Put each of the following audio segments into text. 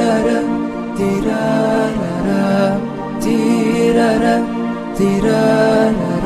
Tirara, tirara, tirara,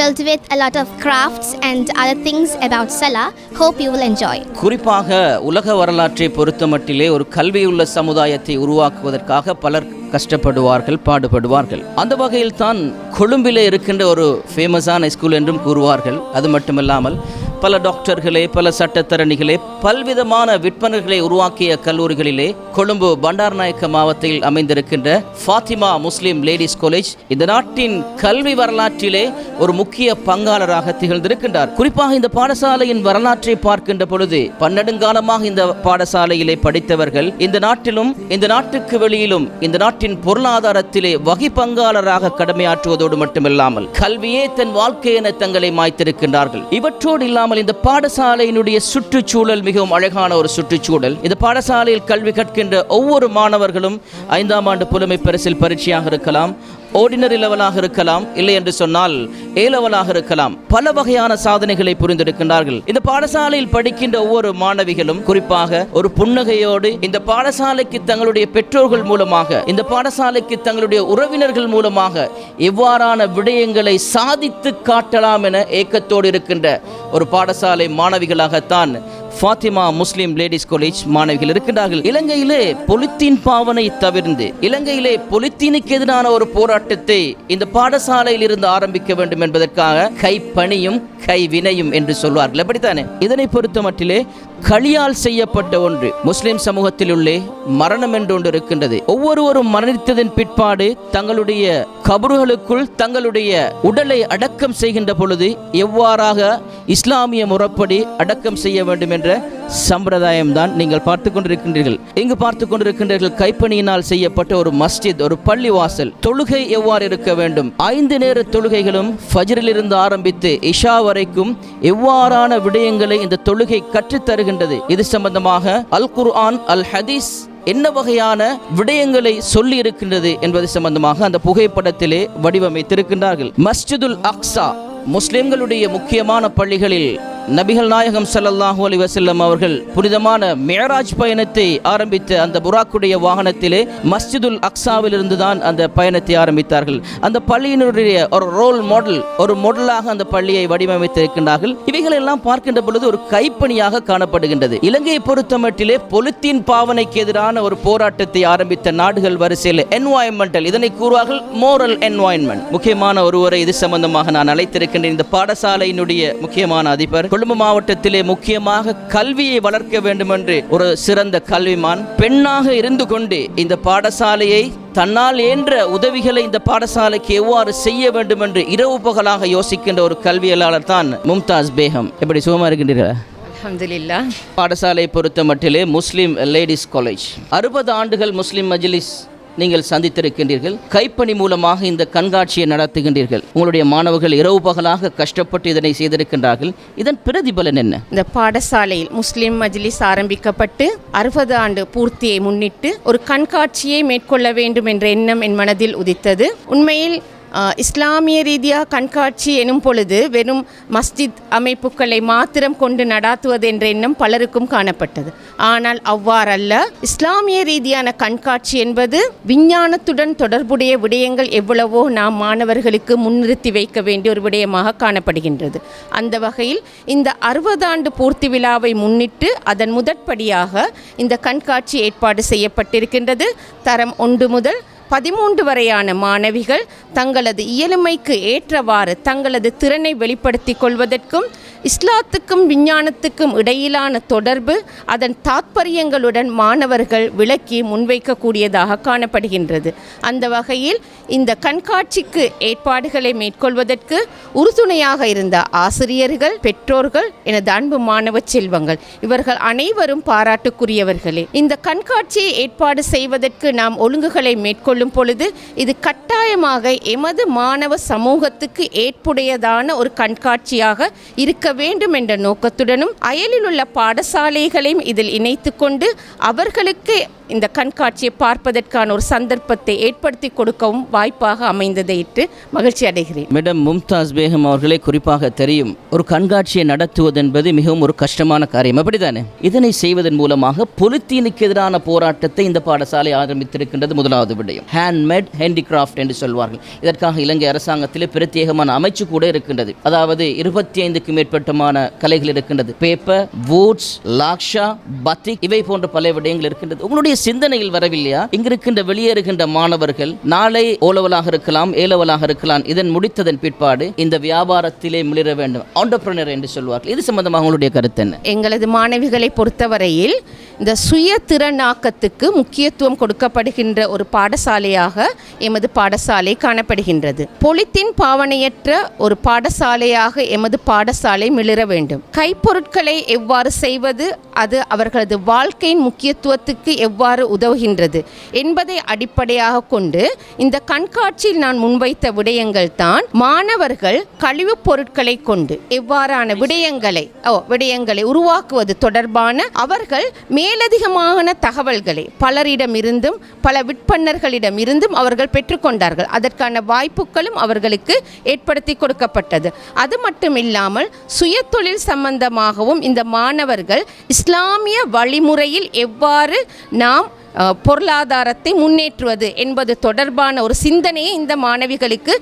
is filled with a lot of crafts and other things about Sala. Hope you will enjoy. குறிப்பாக உலக வரலாற்றை பொறுத்தமட்டிலே ஒரு கல்வியுள்ள சமுதாயத்தை உருவாக்குவதற்காக பலர் கஷ்டப்படுவார்கள் பாடுபடுவார்கள் அந்த வகையில் தான் கொழும்பிலே இருக்கின்ற ஒரு ஃபேமஸான ஸ்கூல் என்றும் கூறுவார்கள் அது மட்டுமில்லாமல் பல டாக்டர்களே பல சட்டத்தரணிகளே பல்விதமான விற்பனர்களை உருவாக்கிய கல்லூரிகளிலே கொழும்பு பண்டார்நாயக்க மாவட்டத்தில் அமைந்திருக்கின்ற ஃபாத்திமா முஸ்லிம் லேடிஸ் காலேஜ் இந்த நாட்டின் கல்வி வரலாற்றிலே ஒரு முக்கிய பங்காளராக திகழ்ந்திருக்கின்றார். குறிப்பாக இந்த பாடசாலையின் வரலாற்றை பார்க்கின்ற பொழுது பன்னெடுங்காலமாக இந்த பாடசாலையிலே படித்தவர்கள் இந்த நாட்டிலும் இந்த நாட்டுக்கு வெளியிலும் இந்த நாட்டின் பொருளாதாரத்திலே வகை பங்காளராக கடமையாற்றுவதோடு மட்டுமில்லாமல் கல்வியே தன் வாழ்க்கை என தங்களை மாய்த்திருக்கின்றார்கள். இவற்றோடு இல்லாமல் இந்த பாடசாலையினுடைய சுற்றுச்சூழல் மிகவும் அழகான ஒரு சுற்றுச்சூழல். இந்த பாடசாலையில் கல்வி கற்கின்ற ஒவ்வொரு மாணவர்களும் ஐந்தாம் ஆண்டு புலமை பரிசில் பரீட்சையாக இருக்கலாம். ஓர்டினரி லெவலாக இருக்கலாம் இல்லை என்று சொன்னால் ஏ லெவலாக இருக்கலாம். பல வகையான சாதனைகளை புரிந்தெடுக்கின்றார்கள் இந்த பாடசாலையில் படிக்கின்ற ஒவ்வொரு மாணவிகளும் குறிப்பாக ஒரு புன்னகையோடு இந்த பாடசாலைக்கு தங்களுடைய பெற்றோர்கள் மூலமாக இந்த பாடசாலைக்கு தங்களுடைய உறவினர்கள் மூலமாக எவ்வாறான விடயங்களை சாதித்து காட்டலாம் என ஏக்கத்தோடு இருக்கின்ற ஒரு பாடசாலை மாணவிகளாகத்தான் ஃபாத்திமா முஸ்லிம் லேடிஸ் காலேஜ் மாணவிகள் இருக்கின்றார்கள். இலங்கையிலே பொலித்தீன் பாவனை தவிர்ந்து இலங்கையிலே பொலித்தீனுக்கு எதிரான ஒரு போராட்டத்தை இந்த பாடசாலையில் இருந்து ஆரம்பிக்க வேண்டும் என்பதற்காக கைப்பணியும் கைவினையும் என்று சொல்வார்கள். அப்படித்தானே? இதனை பொறுத்த மட்டிலே களியால் செய்யப்பட்ட ஒன்று. முஸ்லிம் சமூகத்தில் உள்ளே மரணம் என்று ஒன்று இருக்கின்றது. ஒவ்வொருவரும் மரணித்ததன் பிற்பாடு தங்களுடைய கபறுகளுக்குள் தங்களுடைய உடலை அடக்கம் செய்கின்ற பொழுது எவ்வாறாக இஸ்லாமிய முறைப்படி அடக்கம் செய்ய வேண்டும் என்ற சம்பிரதாயம் தான் நீங்கள் பார்த்து கொண்டிருக்கின்றீர்கள். இங்கு பார்த்து கொண்டிருக்கின்றீர்கள் கைப்பணியினால் செய்யப்பட்ட ஒரு மஸ்ஜித் ஒரு பள்ளி வாசல் தொழுகை எவ்வாறு இருக்க வேண்டும்? ஐந்து நேர தொழுகைகளும் ஃபஜ்ரிலிருந்து ஆரம்பித்து இஷா வரைக்கும் எவ்வாறான விடயங்களை இந்த தொழுகை கற்றுத் தருகின்றது? இது சம்பந்தமாக அல் குர்ஆன் அல் ஹதீஸ் என்ன வகையான விடயங்களை சொல்லி இருக்கின்றது என்பது சம்பந்தமாக அந்த புகைப்படத்திலே வடிவமைத்திருக்கின்றார்கள். மஸ்ஜிதுல் அக்ஸா முஸ்லிம்களுடைய முக்கியமான பள்ளிகளில் நபிகள் நாயகம் சல்லல்லாஹூ அலி வசல்லம் அவர்கள் புனிதமான மேராஜ் பயணத்தை ஆரம்பித்த அந்த புராக்குடைய வாகனத்திலே மஸ்ஜிதுல் அக்ஸாவிலிருந்து தான் அந்த பயணத்தை ஆரம்பித்தார்கள். அந்த பள்ளியினுடைய ஒரு ரோல் மாடல் ஒரு மாடலாக அந்த பள்ளியை வடிவமைத்திருக்கின்றார்கள். இவைகள் எல்லாம் பார்க்கின்ற பொழுது ஒரு கைப்பணியாக காணப்படுகின்றது. இலங்கையை பொறுத்தமட்டிலே பொலித்தீன் பாவனைக்கு எதிரான ஒரு போராட்டத்தை ஆரம்பித்த நாடுகள் வரிசையில் என்வாயன்மெண்டல் இதனை கூறுவார்கள் மோரல் என்வாயன்மெண்ட் முக்கியமான ஒருவரை இது சம்பந்தமாக நான் அழைத்திருக்கின்றேன். இந்த பாடசாலையினுடைய முக்கியமான அதிபர். கொழும்பு மாவட்டத்திலே முக்கியமாக கல்வியை வளர்க்க வேண்டும் என்று ஒரு சிறந்த கல்விமான் பெண்ணாக இருந்து கொண்டு இந்த பாடசாலையை தன்னால் இயன்ற உதவிகளை இந்த பாடசாலைக்கு எவ்வாறு செய்ய வேண்டும் என்று இரவு பகலாக யோசிக்கின்ற ஒரு கல்வியலாளர் தான் மும்தாஸ் பேகம். எப்படி சுகமா இருக்கின்றீர்களா? அல்ஹம்துலில்லாஹ் பாடசாலை பொறுத்த மட்டிலே முஸ்லிம் லேடிஸ் காலேஜ். அறுபது ஆண்டுகள் முஸ்லிம் மஜ்லிஸ் நீங்கள் சந்தித்திருக்கின்றீர்கள். கைப்பணி மூலமாக இந்த கண்காட்சியை நடத்துகின்றீர்கள். உங்களுடைய மாணவர்கள் இரவு பகலாக கஷ்டப்பட்டு இதனை செய்திருக்கின்றார்கள். இதன் பிரதிபலன் என்ன? இந்த பாடசாலையில் முஸ்லிம் மஜ்லிஸ் ஆரம்பிக்கப்பட்டு அறுபது ஆண்டு பூர்த்தியை முன்னிட்டு ஒரு கண்காட்சியை மேற்கொள்ள வேண்டும் என்ற எண்ணம் என் மனதில் உதித்தது. உண்மையில் இஸ்லாமிய ரீதியாக கண்காட்சி எனும் பொழுது வெறும் மஸ்ஜித் அமைப்புகளை மாத்திரம் கொண்டு நடாத்துவது என்ற எண்ணம் பலருக்கும் காணப்பட்டது. ஆனால் அவ்வாறல்ல. இஸ்லாமிய ரீதியான கண்காட்சி என்பது விஞ்ஞானத்துடன் தொடர்புடைய விடயங்கள் எவ்வளவோ நாம் மாணவர்களுக்கு முன்னிறுத்தி வைக்க வேண்டிய ஒரு விடயமாக காணப்படுகின்றது. அந்த வகையில் இந்த அறுபது ஆண்டு பூர்த்தி விழாவை முன்னிட்டு அதன் முதற்படியாக இந்த கண்காட்சி ஏற்பாடு செய்யப்பட்டிருக்கின்றது. தரம் ஒன்று முதல் பதிமூன்று வரையான மாணவிகள் தங்களது இயலுமைக்கு ஏற்றவாறு தங்களது திறனை வெளிப்படுத்திக் கொள்வதற்கும் இஸ்லாத்துக்கும் விஞ்ஞானத்துக்கும் இடையிலான தொடர்பு அதன் தாத்பரியங்களுடன் மாணவர்கள் விளக்கி முன்வைக்கக்கூடியதாக காணப்படுகின்றது. அந்த வகையில் இந்த கண்காட்சிக்கு ஏற்பாடுகளை மேற்கொள்வதற்கு உறுதுணையாக இருந்த ஆசிரியர்கள் பெற்றோர்கள் எனது அன்பு மாணவ செல்வங்கள் இவர்கள் அனைவரும் பாராட்டுக்குரியவர்களே. இந்த கண்காட்சியை ஏற்பாடு செய்வதற்கு நாம் ஒழுங்குகளை மேற்கொள்ளும் பொழுது இது கட்டாயமாக எமது மாணவ சமூகத்துக்கு ஏற்புடையதான ஒரு கண்காட்சியாக இருக்க வேண்டும் என்ற நோக்கத்துடனும் அயலில் உள்ள பாடசாலைகளையும் இதில் இணைத்து கொண்டு அவர்களுக்கு இந்த கண்காட்சியை பார்ப்பதற்கான ஒரு சந்தர்ப்பத்தை ஏற்படுத்தி கொடுக்கவும் வாய்ப்பாக அமைந்ததை இட்டு மகிழ்ச்சி அடைகிறேன். மேடம் மும்தாஸ் பேகம் அவர்களே குறிப்பாக தெரியும் ஒரு கண்காட்சியை நடத்துவது என்பது மிகவும் ஒரு கஷ்டமான காரியம். அப்படித்தானே? இதனை செய்வதன் மூலமாக பொலித்தீனுக்கு எதிரான போராட்டத்தை இந்த பாடசாலை ஆரம்பித்திருக்கின்றது முதலாவது விடயம். ஹேண்ட்மேட் ஹேண்டிகிராஃப்ட் என்று சொல்வார்கள். இதற்காக இலங்கை அரசாங்கத்திலே பிரத்யேகமான அமைச்சு கூட இருக்கின்றது. அதாவது இருபத்தி ஐந்துக்கு மேற்பட்டமான கலைகள் இருக்கின்றது. பேப்பர் வூட்ஸ் லாக்ஷா பத்திக் இவை போன்ற பல விடயங்கள் இருக்கின்றது. உங்களுடைய சிந்தனையில் வரவில்லையா? இங்கிருக்கின்ற வெளியேறுகின்ற மாணவர்கள் நாளை ஓலவலாக இருக்கலாம் ஏலவலாக இருக்கலாம் இதன் முடித்ததன் பிற்பாடு இந்த வியாபாரத்திலே முளிர வேண்டும். ஆண்டர்பிரனர் என்று சொல்வார்கள். இது சம்பந்தமாக உங்களுடைய கருத்து என்ன? எங்களது மாணவிகளை பொறுத்தவரையில் இந்த சுய திறனாக்கத்துக்கு முக்கியத்துவம் கொடுக்கப்படுகின்ற ஒரு பாடசாலையாக எமது பாடசாலை காணப்படுகின்றது. பொலித்தின் பாவனையற்ற ஒரு பாடசாலையாக எமது பாடசாலை மிளிர வேண்டும். கைப்பொருட்களை எவ்வாறு செய்வது? அது அவர்களது வாழ்க்கையின் முக்கியத்துவத்துக்கு எவ்வாறு உதவுகின்றது? என்பதை அடிப்படையாக கொண்டு இந்த கண்காட்சியில் நான் முன்வைத்த விடயங்கள் தான் மாணவர்கள் கழிவுப் பொருட்களை கொண்டு எவ்வாறான விடயங்களை ஓ விடயங்களை உருவாக்குவது தொடர்பான அவர்கள் மேலதிகமான தகவல்களை பலரிடமிருந்தும் பல விற்பனர்களிடமிருந்தும் அவர்கள் பெற்றுக்கொண்டார்கள் அதற்கான வாய்ப்புகளும் அவர்களுக்கு ஏற்படுத்தி கொடுக்கப்பட்டது. அது மட்டும் இல்லாமல் சுயத்தொழில் சம்பந்தமாகவும் இந்த மாணவர்கள் இஸ்லாமிய வழிமுறையில் எவ்வாறு நாம் பொருளாதாரத்தை முன்னேற்றுவது என்பது தொடர்பான ஒரு சிந்தனையை இந்த மாணவிகளுக்கு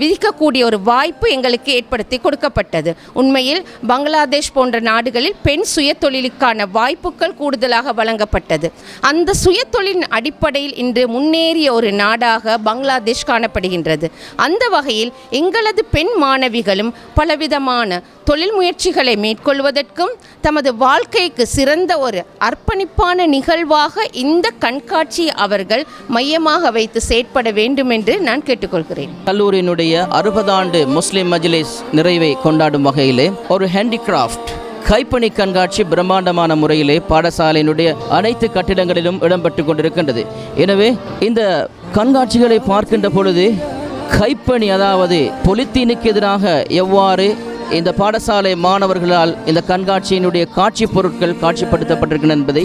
விதிக்கக்கூடிய ஒரு வாய்ப்பு எங்களுக்கு ஏற்படுத்தி கொடுக்கப்பட்டது. உண்மையில் பங்களாதேஷ் போன்ற நாடுகளில் பெண் சுயத்தொழிலுக்கான வாய்ப்புகள் கூடுதலாக வழங்கப்பட்டது. அந்த சுயத்தொழிலின் அடிப்படையில் இன்று முன்னேறிய ஒரு நாடாக பங்களாதேஷ் காணப்படுகின்றது. அந்த வகையில் எங்களது பெண் மாணவிகளும் பலவிதமான தொழில் முயற்சிகளை மேற்கொள்வதற்கும் தமது வாழ்க்கைக்கு சிறந்த ஒரு அர்ப்பணிப்பான நிகழ்வாக இந்த கண்காட்சியை அவர்கள் மையமாக வைத்து செயற்பட வேண்டும் என்று நான் கேட்டுக்கொள்கிறேன். கல்லூரியினுடைய அறுபதாண்டு முஸ்லிம் மஜ்லிஸ் நிறைவை கொண்டாடும் வகையிலே ஒரு ஹேண்டிகிராஃப்ட் கைப்பணி கண்காட்சி பிரம்மாண்டமான முறையிலே பாடசாலையினுடைய அனைத்து கட்டிடங்களிலும் இடம்பெற்று கொண்டிருக்கின்றது. எனவே இந்த கண்காட்சிகளை பார்க்கின்ற பொழுது கைப்பணி அதாவது பொலித்தீனுக்கு எதிராக எவ்வாறு இந்த பாடசாலை மாணவர்களால் இந்த கண்காட்சியினுடைய காட்சி பொருட்கள் காட்சிப்படுத்தப்பட்டிருக்கின்றன என்பதை